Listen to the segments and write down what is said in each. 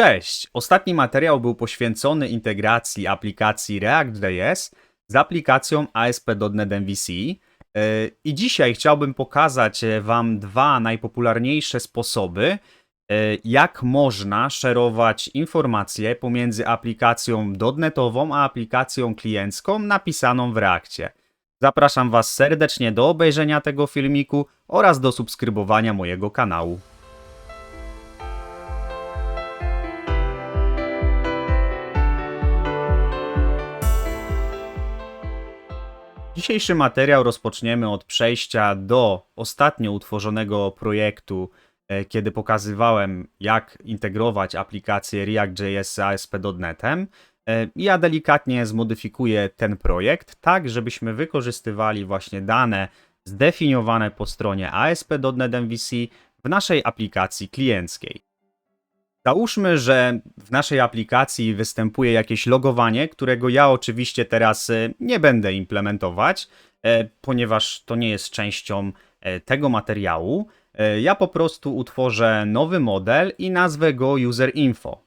Cześć! Ostatni materiał był poświęcony integracji aplikacji React.js z aplikacją ASP.NET MVC. Yy, I dzisiaj chciałbym pokazać e, Wam dwa najpopularniejsze sposoby, yy, jak można szerować informacje pomiędzy aplikacją .NETową a aplikacją kliencką napisaną w Reakcie. Zapraszam Was serdecznie do obejrzenia tego filmiku oraz do subskrybowania mojego kanału. Dzisiejszy materiał rozpoczniemy od przejścia do ostatnio utworzonego projektu, e, kiedy pokazywałem, jak integrować aplikację React.js z ASP.NETem. Ja delikatnie zmodyfikuję ten projekt, tak żebyśmy wykorzystywali właśnie dane zdefiniowane po stronie ASP.NET MVC w naszej aplikacji klienckiej. Załóżmy, że w naszej aplikacji występuje jakieś logowanie, którego ja oczywiście teraz e, nie będę implementować, e, ponieważ to nie jest częścią e, tego materiału. Ja po prostu utworzę nowy model i nazwę go UserInfo.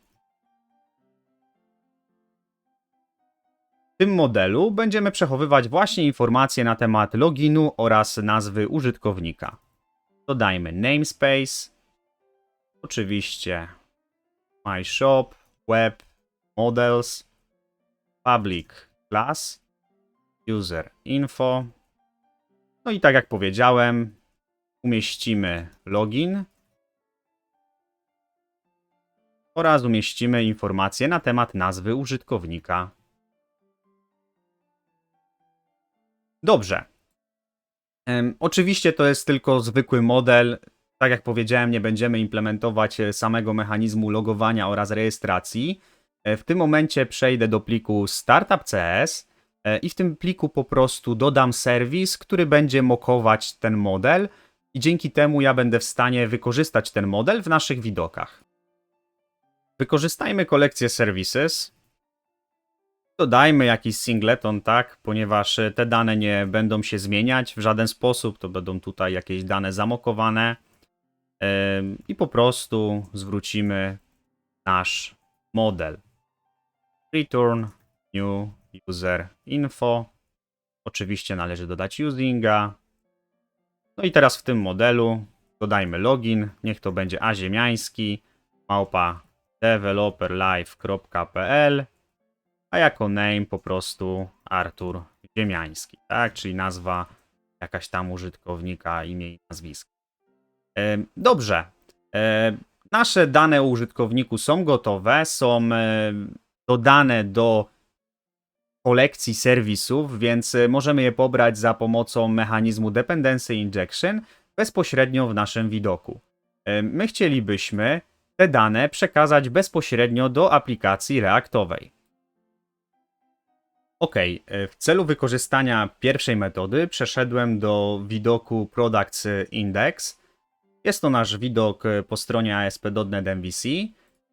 W tym modelu będziemy przechowywać właśnie informacje na temat loginu oraz nazwy użytkownika. Dodajmy namespace, oczywiście My Shop, Web, Models, Public Class, User Info. No i tak jak powiedziałem, umieścimy login oraz umieścimy informacje na temat nazwy użytkownika. Dobrze. Oczywiście to jest tylko zwykły model. Tak jak powiedziałem, nie będziemy implementować e, samego mechanizmu logowania oraz rejestracji. E, W tym momencie przejdę do pliku startup.cs e, i w tym pliku po prostu dodam serwis, który będzie mokować ten model i dzięki temu ja będę w stanie wykorzystać ten model w naszych widokach. Wykorzystajmy kolekcję services. Dodajmy jakiś singleton, tak, ponieważ te dane nie będą się zmieniać w żaden sposób, to będą tutaj jakieś dane zamokowane. I po prostu zwrócimy nasz model. Return new user info. Oczywiście należy dodać usinga. No i teraz w tym modelu dodajmy login. Niech to będzie aziemiański małpa developerlive.pl a jako name po prostu Artur Ziemiański, tak? Czyli nazwa jakaś tam użytkownika, imię i nazwisko. E, Dobrze. E, Nasze dane o użytkowniku są gotowe, są e, dodane do kolekcji serwisów, więc e, możemy je pobrać za pomocą mechanizmu Dependency Injection bezpośrednio w naszym widoku. E, My chcielibyśmy te dane przekazać bezpośrednio do aplikacji Reactowej. Ok, w celu wykorzystania pierwszej metody przeszedłem do widoku Products Index. Jest to nasz widok e, po stronie ASP.NET MVC.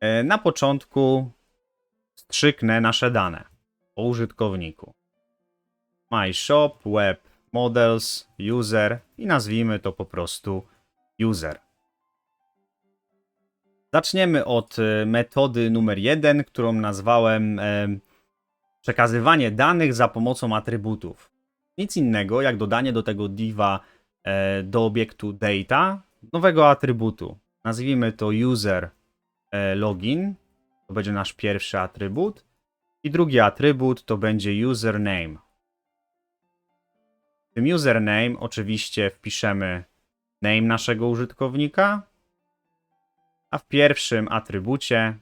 E, Na początku strzyknę nasze dane o użytkowniku. My Shop, Web, Models, User i nazwijmy to po prostu User. Zaczniemy od e, metody numer jeden, którą nazwałem przekazywanie danych za pomocą atrybutów. Nic innego jak dodanie do tego diva do obiektu data nowego atrybutu. Nazwijmy to user e, login. To będzie nasz pierwszy atrybut. I drugi atrybut to będzie username. W tym username oczywiście wpiszemy name naszego użytkownika, a w pierwszym atrybucie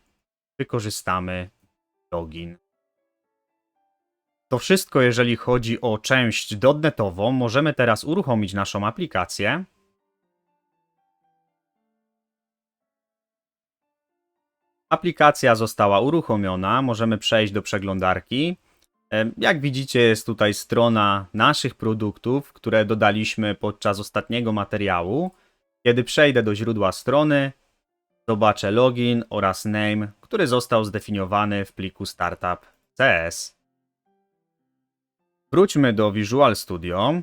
wykorzystamy login. To wszystko, jeżeli chodzi o część dotnetową. Możemy teraz uruchomić naszą aplikację. Aplikacja została uruchomiona. Możemy przejść do przeglądarki. Jak widzicie, jest tutaj strona naszych produktów, które dodaliśmy podczas ostatniego materiału. Kiedy przejdę do źródła strony, zobaczę login oraz name, który został zdefiniowany w pliku startup.cs. Wróćmy do Visual Studio.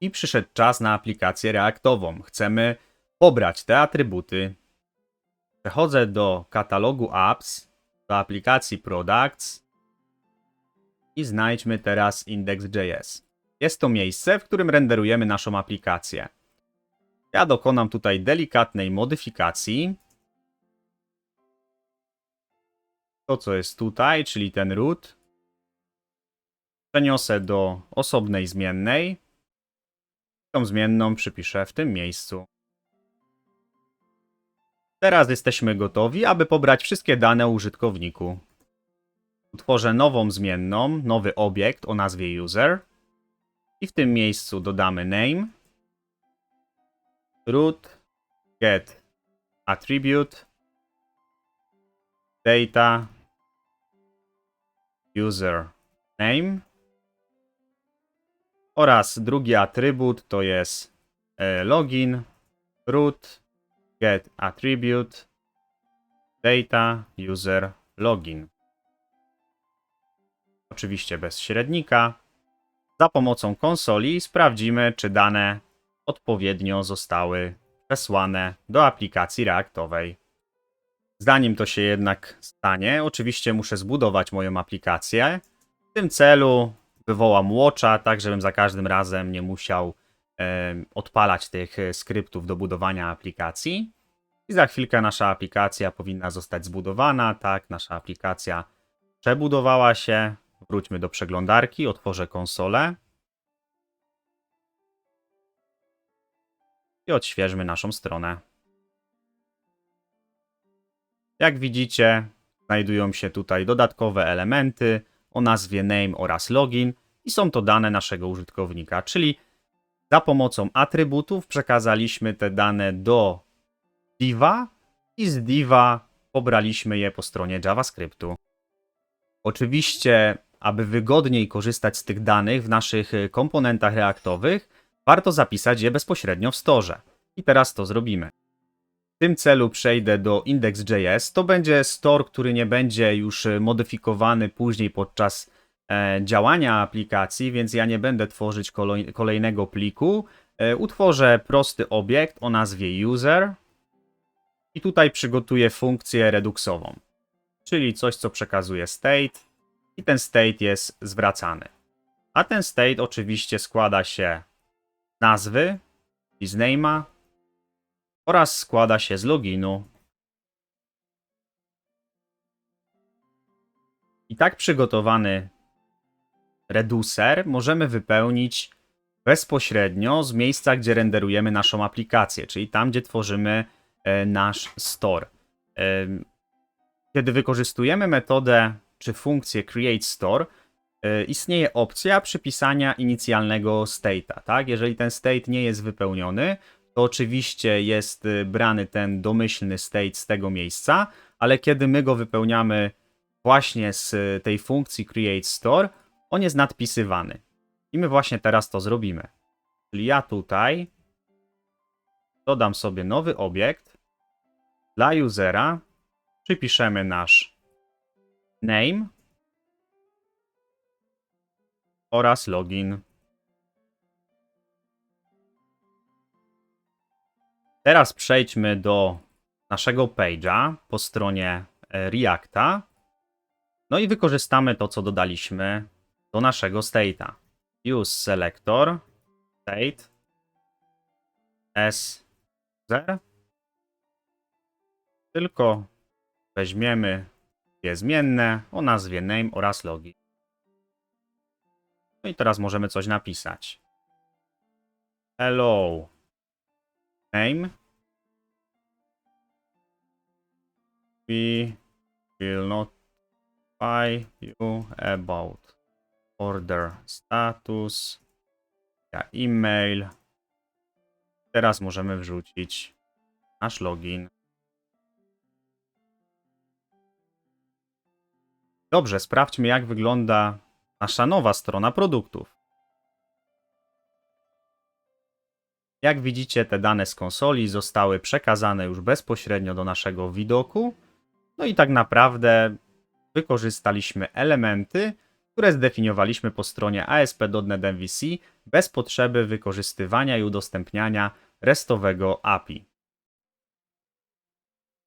I przyszedł czas na aplikację reaktową. Chcemy pobrać te atrybuty Przechodzę do katalogu apps, do aplikacji products i znajdźmy teraz index.js. Jest to miejsce, w którym renderujemy naszą aplikację. Ja dokonam tutaj delikatnej modyfikacji. To, co jest tutaj, czyli ten root, przeniosę do osobnej zmiennej. Tą zmienną przypiszę w tym miejscu. Teraz jesteśmy gotowi, aby pobrać wszystkie dane użytkowniku. Utworzę nową zmienną, nowy obiekt o nazwie user i w tym miejscu dodamy name, root, get attribute, data, user name oraz drugi atrybut to jest e, login, root, get attribute, data, user, login. Oczywiście bez średnika. Za pomocą konsoli sprawdzimy, czy dane odpowiednio zostały wesłane do aplikacji reaktowej. Zanim to się jednak stanie, oczywiście muszę zbudować moją aplikację. W tym celu wywołam Watcha, tak żebym za każdym razem nie musiał odpalać tych e, skryptów do budowania aplikacji. I za chwilkę nasza aplikacja powinna zostać zbudowana. Tak, nasza aplikacja przebudowała się. Wróćmy do przeglądarki, otworzę konsolę. I odświeżmy naszą stronę. Jak widzicie, znajdują się tutaj dodatkowe elementy o nazwie name oraz login i są to dane naszego użytkownika, czyli za pomocą atrybutów przekazaliśmy te dane do diva i z diva pobraliśmy je po stronie JavaScriptu. Oczywiście, aby wygodniej korzystać z tych danych w naszych y, komponentach reaktowych, warto zapisać je bezpośrednio w storze. I teraz to zrobimy. W tym celu przejdę do index.js. To będzie store, który nie będzie już y, modyfikowany później podczas działania aplikacji, więc ja nie będę tworzyć kolejnego pliku. E, utworzę prosty obiekt o nazwie user i tutaj przygotuję funkcję reduksową, czyli coś, co przekazuje state i ten state jest zwracany. A ten state oczywiście składa się z nazwy i z name'a oraz składa się z loginu. I tak przygotowany reducer możemy wypełnić bezpośrednio z miejsca, gdzie renderujemy naszą aplikację, czyli tam, gdzie tworzymy e, nasz store. E, Kiedy wykorzystujemy metodę czy funkcję create store, e, istnieje opcja przypisania inicjalnego state'a. Tak? Jeżeli ten state nie jest wypełniony, to oczywiście jest y, brany ten domyślny state z tego miejsca, ale kiedy my go wypełniamy właśnie z tej funkcji create store, on jest nadpisywany. I my właśnie teraz to zrobimy. Czyli ja tutaj dodam sobie nowy obiekt dla usera, przypiszemy nasz name oraz login. Teraz przejdźmy do naszego page'a po stronie e, Reacta. No i wykorzystamy to, co dodaliśmy do naszego state'a. Use selector state as user. Tylko weźmiemy dwie zmienne o nazwie name oraz login. No i teraz możemy coś napisać. Hello name. We will notify you about order status email. Teraz możemy wrzucić nasz login. Dobrze, sprawdźmy jak wygląda nasza nowa strona produktów. Jak widzicie, te dane z konsoli zostały przekazane już bezpośrednio do naszego widoku. No i tak naprawdę wykorzystaliśmy elementy, które zdefiniowaliśmy po stronie ASP.NET MVC bez potrzeby wykorzystywania i udostępniania restowego API.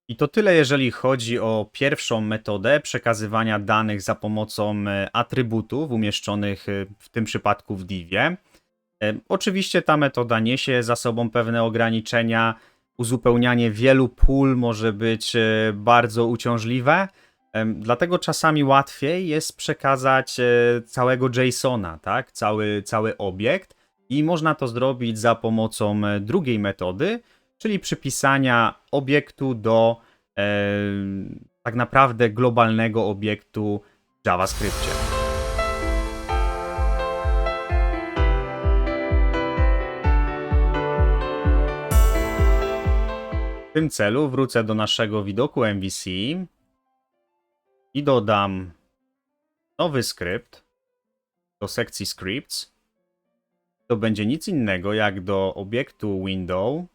I to tyle, jeżeli chodzi o pierwszą metodę przekazywania danych za pomocą e, atrybutów umieszczonych e, w tym przypadku w divie. Oczywiście ta metoda niesie za sobą pewne ograniczenia. Uzupełnianie wielu pól może być e, bardzo uciążliwe. Dlatego czasami łatwiej jest przekazać e, całego JSONa, tak? Cały, cały obiekt i można to zrobić za pomocą e, drugiej metody, czyli przypisania obiektu do e, tak naprawdę globalnego obiektu w JavaScriptie. W tym celu wrócę do naszego widoku MVC i dodam nowy skrypt do sekcji scripts. To będzie nic innego jak do obiektu window.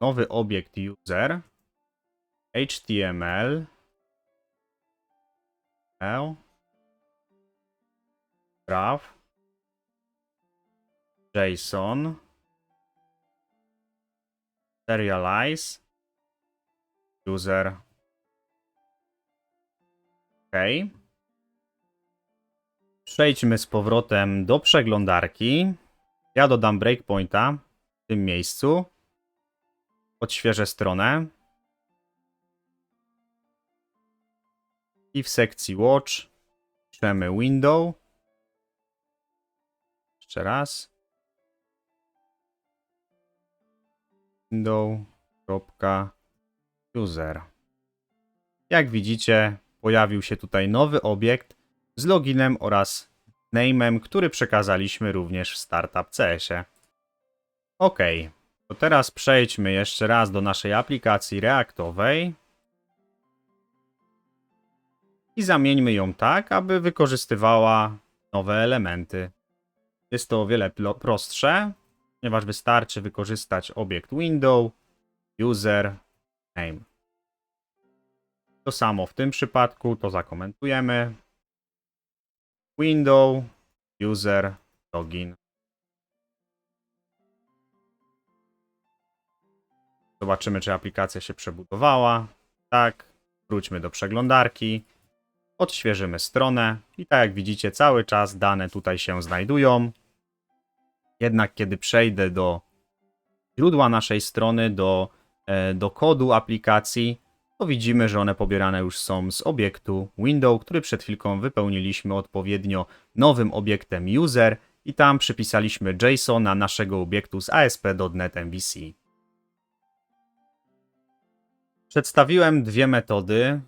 Nowy obiekt user. HTML L. Graph. JSON. Serialize. User. Przejdźmy z powrotem do przeglądarki. Ja dodam breakpointa w tym miejscu. Odświeżę stronę. I w sekcji Watch piszemy Window. Jeszcze raz. Window.user. Jak widzicie, pojawił się tutaj nowy obiekt z loginem oraz name'em, który przekazaliśmy również w Startup CS-ie. OK, to teraz przejdźmy jeszcze raz do naszej aplikacji Reactowej i zamieńmy ją tak, aby wykorzystywała nowe elementy. Jest to o wiele prostsze, ponieważ wystarczy wykorzystać obiekt window, user, name. To samo w tym przypadku, to zakomentujemy. Window, user, login. Zobaczymy, czy aplikacja się przebudowała. Tak. Wróćmy do przeglądarki. Odświeżymy stronę. I tak jak widzicie, cały czas dane tutaj się znajdują. Jednak kiedy przejdę do źródła naszej strony, do, e, do kodu aplikacji, to widzimy, że one pobierane już są z obiektu window, który przed chwilką wypełniliśmy odpowiednio nowym obiektem user i tam przypisaliśmy JSON-a naszego obiektu z ASP.NET MVC. Przedstawiłem dwie metody,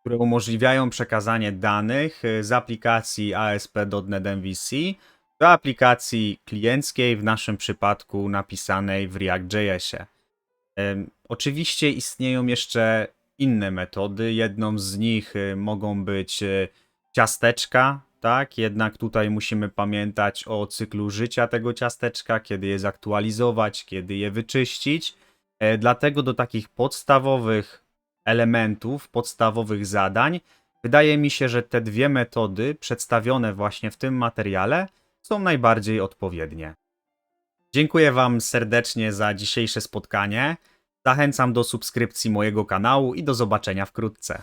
które umożliwiają przekazanie danych y, z aplikacji ASP.NET MVC do aplikacji klienckiej, w naszym przypadku napisanej w React.jsie. Oczywiście istnieją jeszcze inne metody. Jedną z nich y, mogą być y, ciasteczka, tak? Jednak tutaj musimy pamiętać o cyklu życia tego ciasteczka, kiedy je zaktualizować, kiedy je wyczyścić. E, Dlatego do takich podstawowych elementów, podstawowych zadań, wydaje mi się, że te dwie metody przedstawione właśnie w tym materiale są najbardziej odpowiednie. Dziękuję Wam serdecznie za dzisiejsze spotkanie. Zachęcam do subskrypcji mojego kanału i do zobaczenia wkrótce.